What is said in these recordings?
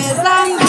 Islam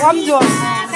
我不要。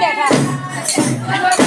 দেখা।